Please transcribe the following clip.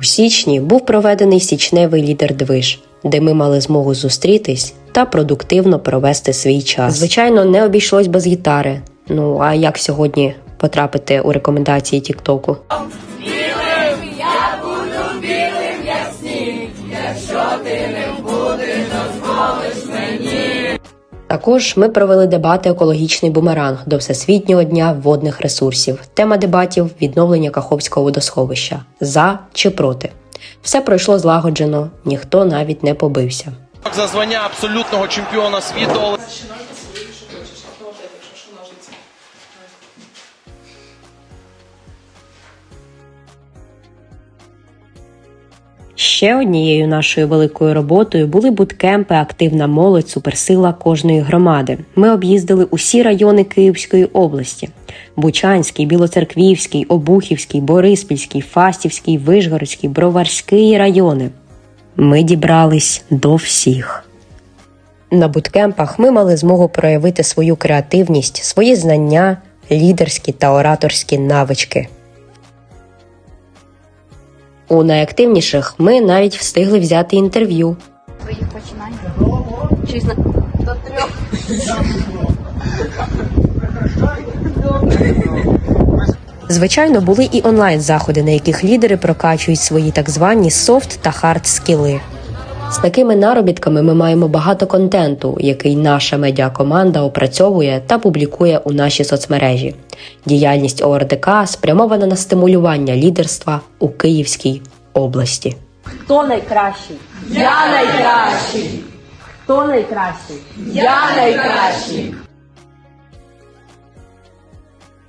У січні був проведений січневий лідер движ, де ми мали змогу зустрітись та продуктивно провести свій час. Звичайно, не обійшлось без гітари. Ну а як сьогодні потрапити у рекомендації Тіктоку? Також ми провели дебати екологічний бумеранг до Всесвітнього дня водних ресурсів. Тема дебатів відновлення Каховського водосховища за чи проти. Все пройшло злагоджено, ніхто навіть не побився. За звання абсолютного чемпіона світу але Ще однією нашою великою роботою були буткемпи Активна молодь суперсила кожної громади. Ми об'їздили усі райони Київської області: Бучанський, Білоцерквівський, Обухівський, Бориспільський, Фастівський, Вишгородський, Броварський райони. Ми дібрались до всіх. На буткемпах ми мали змогу проявити свою креативність, свої знання, лідерські та ораторські навички. У найактивніших ми навіть встигли взяти інтерв'ю. своїх починань. До трьох. Звичайно, були і онлайн заходи, на яких лідери прокачують свої так звані софт та хард скіли. З такими наробітками ми маємо багато контенту, який наша медіакоманда опрацьовує та публікує у наші соцмережі. Діяльність ОРДК спрямована на стимулювання лідерства у Київській області. Хто найкращий? Я найкращий. Хто найкращий? Я найкращий.